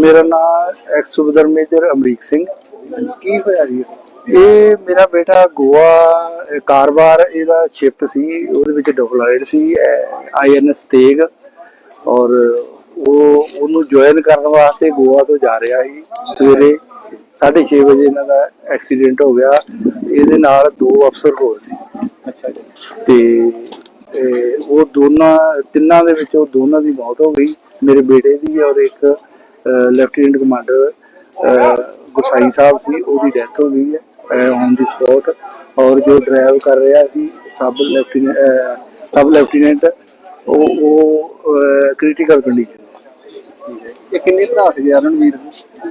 मेरा नाम x major Amrik Singh. की हो रही है? ये मेरा बेटा गोवा ਅਹ ਕਾਰਵਾਰ ਇਹਦਾ ਸ਼ਿਪ ਸੀ ਉਹਦੇ ਵਿੱਚ ਡਿਪਲੋਇਡ ਸੀ ਆਈਐਨਐਸ ਤੇਗ ਔਰ ਉਹ ਉਹਨੂੰ ਜੁਆਇਨ ਕਰਨ ਵਾਸਤੇ ਗੋਆ ਤੋਂ ਜਾ ਰਿਹਾ ਸੀ। ਸਵੇਰੇ 6:30 ਵਜੇ ਇਹਨਾਂ ਦਾ ਐਕਸੀਡੈਂਟ ਹੋ ਗਿਆ। ਇਹਦੇ ਨਾਲ ਦੋ ਅਫਸਰ ਹੋਰ ਸੀ। ਅੱਛਾ ਜੀ। ਤੇ ਉਹ ਦੋਨਾਂ ਤਿੰਨਾਂ ਦੇ ਵਿੱਚੋਂ ਦੋਨਾਂ ਦੀ ਮੌਤ ਹੋ ਗਈ। ਮੇਰੇ ਬੇਟੇ ਦੀ ਔਰ ਇੱਕ ਲੈਫਟੀਨੈਂਟ ਕਮਾਂਡਰ ਗੁਸਾਈ ਸਾਹਿਬ ਸੀ ਉਹਦੀ ਡੈਥ ਹੋ ਗਈ ਹੈ। ਔਨ ਦੀ ਸਪੌਟ ਔਰ ਜੋ ਡਰਾਈਵ ਕਰ ਰਿਹਾ ਸੀ ਸਬ ਲੈਫਟੀਨੈਂਟ ਸਬ ਲੈਫਟੀਨੈਂਟ ਉਹ ਉਹ ਕ੍ਰਿਟੀਕਲ ਕੰਡੀਸ਼ਨ ਇਹ ਕਿੰਨੇ ਭਰਾ ਸੀਗੇ ਰਣਵੀਰ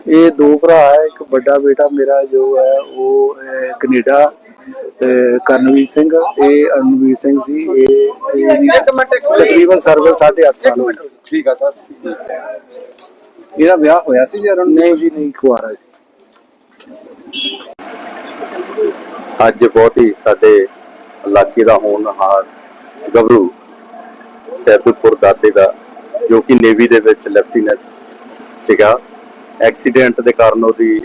ਇਹ ਦੋ ਭਰਾ ਹੈ ਇੱਕ ਵੱਡਾ ਬੇਟਾ ਮੇਰਾ ਜੋ ਹੈ ਉਹ ਕੈਨੇਡਾ ਕਰਨਵੀਰ ਸਿੰਘ ਇਹ ਅਰਨਵੀਰ ਸਿੰਘ ਸੀ ਇਹ ਤਕਰੀਬਨ ਸਰਵਿਸ 8.5 ਸਾਲ। ਠੀਕ ਆ ਸਰ। ਇਹਦਾ ਵਿਆਹ ਹੋਇਆ ਸੀ ਜੀ ਰਣਵੀਰ ਨਹੀਂ ਜੀ ਨਹੀਂ ਖੁਆਰਾ ਜੀ। ਅੱਜ ਬਹੁਤ ਹੀ ਸਾਡੇ ਇਲਾਕੇ ਦਾ ਹੋਣਹਾਰ ਗੱਭਰੂ ਸੈਦੂਪੁਰ ਦਾਤੇ ਦਾ, ਜੋ ਕਿ ਨੇਵੀ ਦੇ ਵਿੱਚ ਲੈਫਟੀਨੈਂਟ ਸੀਗਾ। ਐਕਸੀਡੈਂਟ ਦੇ ਕਾਰਨ ਉਹਦੀ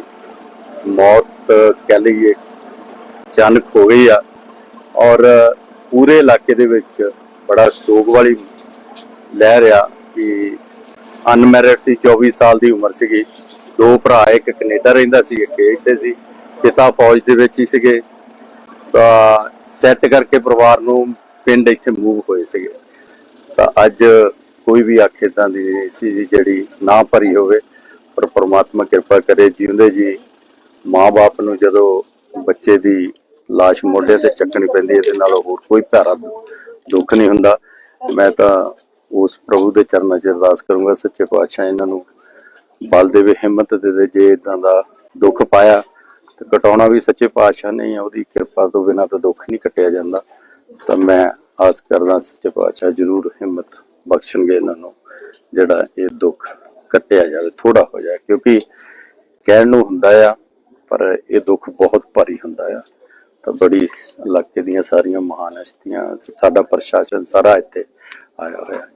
ਮੌਤ ਕਹਿ ਲਈਏ, ਅਚਾਨਕ ਹੋ ਗਈ ਆ। ਔਰ ਪੂਰੇ ਇਲਾਕੇ ਦੇ ਵਿੱਚ ਬੜਾ ਸੋਗ ਵਾਲੀ ਲਹਿਰ ਆ ਕਿ ਅਨਮੈਰਿਡ ਸੀ 24 ਸਾਲ ਦੀ ਉਮਰ ਸੀਗੀ। ਦੋ ਭਰਾ, ਇੱਕ ਕੈਨੇਡਾ ਰਹਿੰਦਾ ਸੀ, ਇੱਕ ਇੱਥੇ ਸੀ। ਪਿਤਾ ਫੌਜ ਦੇ ਵਿੱਚ ਹੀ ਸੀਗੇ। ਤਾਂ ਸੈੱਟ ਕਰਕੇ ਪਰਿਵਾਰ ਨੂੰ ਪਿੰਡ ਇੱਥੇ ਮੂਵ ਹੋਏ ਸੀਗੇ। ਤਾਂ ਅੱਜ ਕੋਈ ਵੀ ਅੱਖ ਏਦਾਂ ਦੀ ਨਹੀਂ ਸੀ ਜੀ ਜਿਹੜੀ ਨਾ ਭਰੀ ਹੋਵੇ, ਪਰ ਪ੍ਰਮਾਤਮਾ ਕਿਰਪਾ ਕਰੇ ਜਿਉਂਦੇ ਜੀ। ਮਾਂ-ਬਾਪ ਨੂੰ ਜਦੋਂ ਬੱਚੇ ਦੀ ਲਾਸ਼ ਮੋਢੇ ਤੇ ਚੱਕਣੀ ਪੈਂਦੀ ਹੈ ਇਹਦੇ ਨਾਲ ਹੋਰ ਕੋਈ ਭਾਰਾ ਦੁੱਖ ਨਹੀਂ ਹੁੰਦਾ। ਮੈਂ ਤਾਂ ਉਸ ਪ੍ਰਭੂ ਦੇ ਚਰਨਾਂ 'ਚ ਅਰਦਾਸ ਕਰੂੰਗਾ, ਸੱਚੇ ਪਾਤਸ਼ਾਹ ਇਹਨਾਂ ਨੂੰ ਬਲ ਦੇਵੇ, ਹਿੰਮਤ ਦੇ ਦੇ ਜੇ ਇਦਾਂ ਦਾ ਦੁੱਖ ਪਾਇਆ। ਤੇ ਕਟਾਉਣਾ ਵੀ ਸੱਚੇ ਪਾਤਸ਼ਾਹ ਨੇ ਆ, ਉਹਦੀ ਕਿਰਪਾ ਤੋਂ ਬਿਨਾਂ ਤਾਂ ਦੁੱਖ ਨਹੀਂ ਕੱਟਿਆ ਜਾਂਦਾ। ਤਾਂ ਮੈਂ ਆਸ ਕਰਦਾ ਸੱਚੇ ਪਾਤਸ਼ਾਹ ਜ਼ਰੂਰ ਹਿੰਮਤ ਬਖਸ਼ਣਗੇ ਇਹਨਾਂ ਨੂੰ ਜਿਹੜਾ ਇਹ ਦੁੱਖ ਕੱਟਿਆ ਜਾਵੇ ਥੋੜਾ ਹੋ ਜਾਏ ਕਿਉਂਕਿ ਕਹਿਣ ਨੂੰ ਹੁੰਦਾ ਆ ਪਰ ਇਹ ਦੁੱਖ ਬਹੁਤ ਭਾਰੀ ਹੁੰਦਾ ਆ। ਤਾਂ ਬੜੀ ਇਲਾਕੇ ਦੀਆਂ ਸਾਰੀਆਂ ਮਹਾਨ ਹਸਤੀਆਂ ਸਾਡਾ ਪ੍ਰਸ਼ਾਸਨ ਸਾਰਾ ਇੱਥੇ ਆਇਆ ਹੋਇਆ।